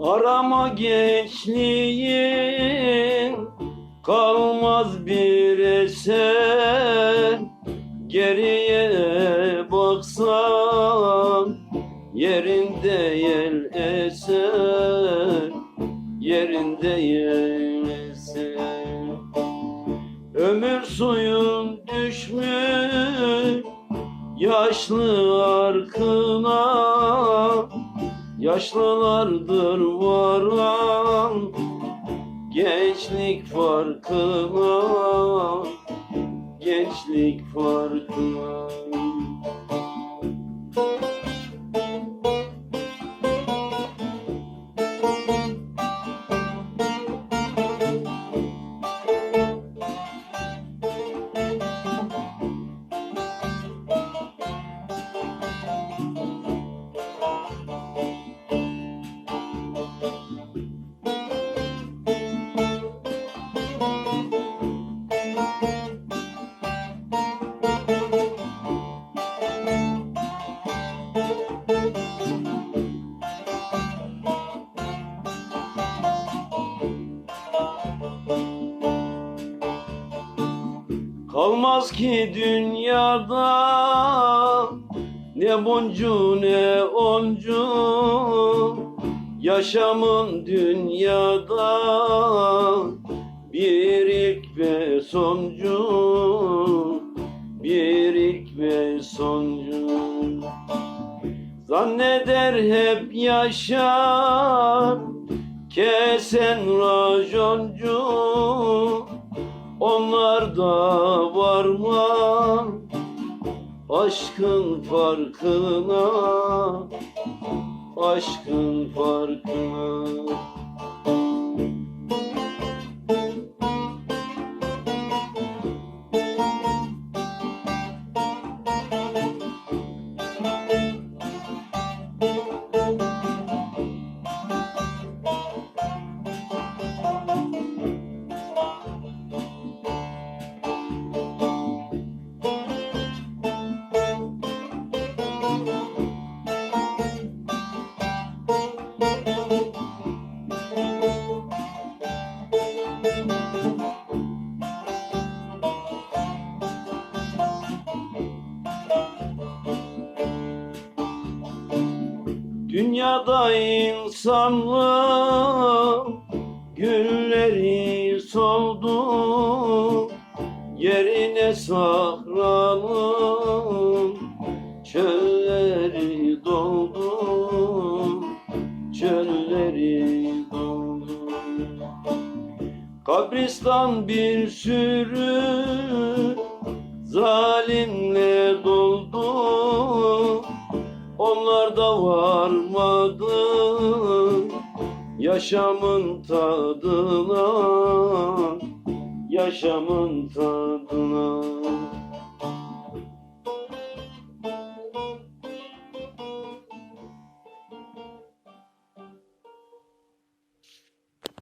Arama gençliğin kalmaz bir eser Geriye baksan yerinde yel eser. Yerinde yel eser. Ömür suyun düşmüş yaşlı arkına Yaşlılardır varan gençlik farkına Gençlik farkına Kalmaz ki dünyada ne boncu ne oncu. Yaşamın dünyada bir ilk ve soncu Bir ilk ve soncu. Zanneder hep yaşar Kesen rajoncu Onlarda var mı? Aşkın farkına Aşkın farkına Dünyada insanlık gülleri soldu Yerine sahranın çölleri doldu Çölleri doldu. Kabristan bir sürü zalimle doldu onlar da varmadı. Yaşamın tadına yaşamın tadına